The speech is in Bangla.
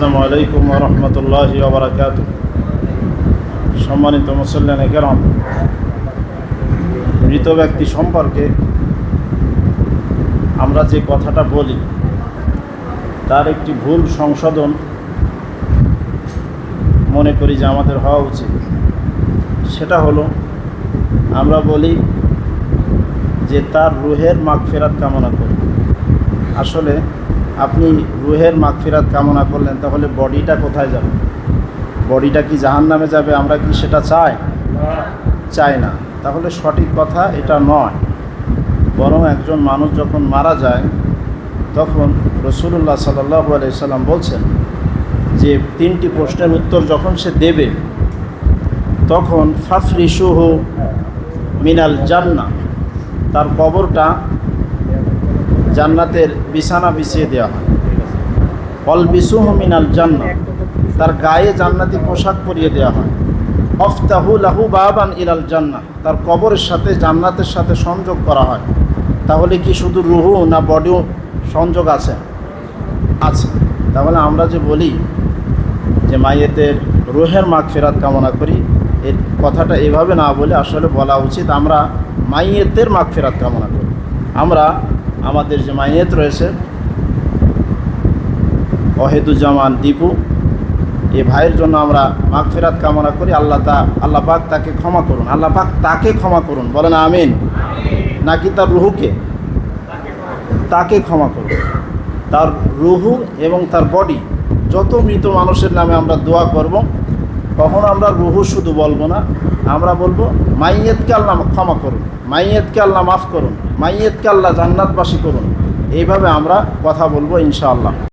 আসসালামু আলাইকুম রহমতুল্লাহ ওবরাকাত সম্মানিত মুসল্লান কেরম, মৃত ব্যক্তি সম্পর্কে আমরা যে কথাটা বলি, তার একটি ভুল সংশোধন মনে করি যে আমাদের হওয়া উচিত। সেটা হলো, আমরা বলি যে তার রুহের মাগফেরাত কামনা করি। আসলে আপনি রুহের মাগফিরাত কামনা করলেন তাহলে বডিটা কোথায় যাবে? বডিটা কি জাহান নামে যাবে? আমরা কি সেটা চাই? চাই না। তাহলে সঠিক কথা এটা নয়। বরং একজন মানুষ যখন মারা যায় তখন রসুল্লাহ সাল্লাহ সাল্লাম বলছেন যে তিনটি প্রশ্নের উত্তর যখন সে দেবে তখন ফাফরিসুহু মিনাল জান্না তার কবরটা জান্নাতের বিছানা বিছিয়ে দেওয়া হয়। অল বিসুহ মিনাল জান্নাত তার গায়ে জান্নাতি পোশাক পরিয়ে দেওয়া হয়। অফতাহু লাহু বাবান ইলাল জান্নাত তার কবরের সাথে জান্নাতের সাথে সংযোগ করা হয়। তাহলে কি শুধু রুহু না বডিও সংযোগ আছে? আছে। তাহলে আমরা যে বলি যে মাইয়েতের রুহের মাগ ফেরাত কামনা করি, এর কথাটা এভাবে না বলে আসলে বলা উচিত, আমরা মাইয়েতের মাগ ফেরাত কামনা করি। আমরা আমাদের যে মাইনেত রয়েছে অহেদুজ্জামান দীপু, এই ভাইয়ের জন্য আমরা মাগ ফেরাত কামনা করি। আল্লাহ তা, আল্লাহ পাক তাকে ক্ষমা করুন। আল্লাহ পাক তাকে ক্ষমা করুন। বলেন আমিন। নাকি তার রুহুকে? তাকে ক্ষমা করুন। তার রুহু এবং তার বডি যত মৃত মানুষের নামে আমরা দোয়া করব কখনো আমরা রুহু শুধু বলব না, আমরা বলব মাইয়েতকে আল্লাহ ক্ষমা করুন মাইয়েতকে আল্লাহ মাফ করুন মাইয়েতকে আল্লাহ জান্নাতবাসী করুন। এইভাবে আমরা কথা বলব ইনশাআল্লাহ।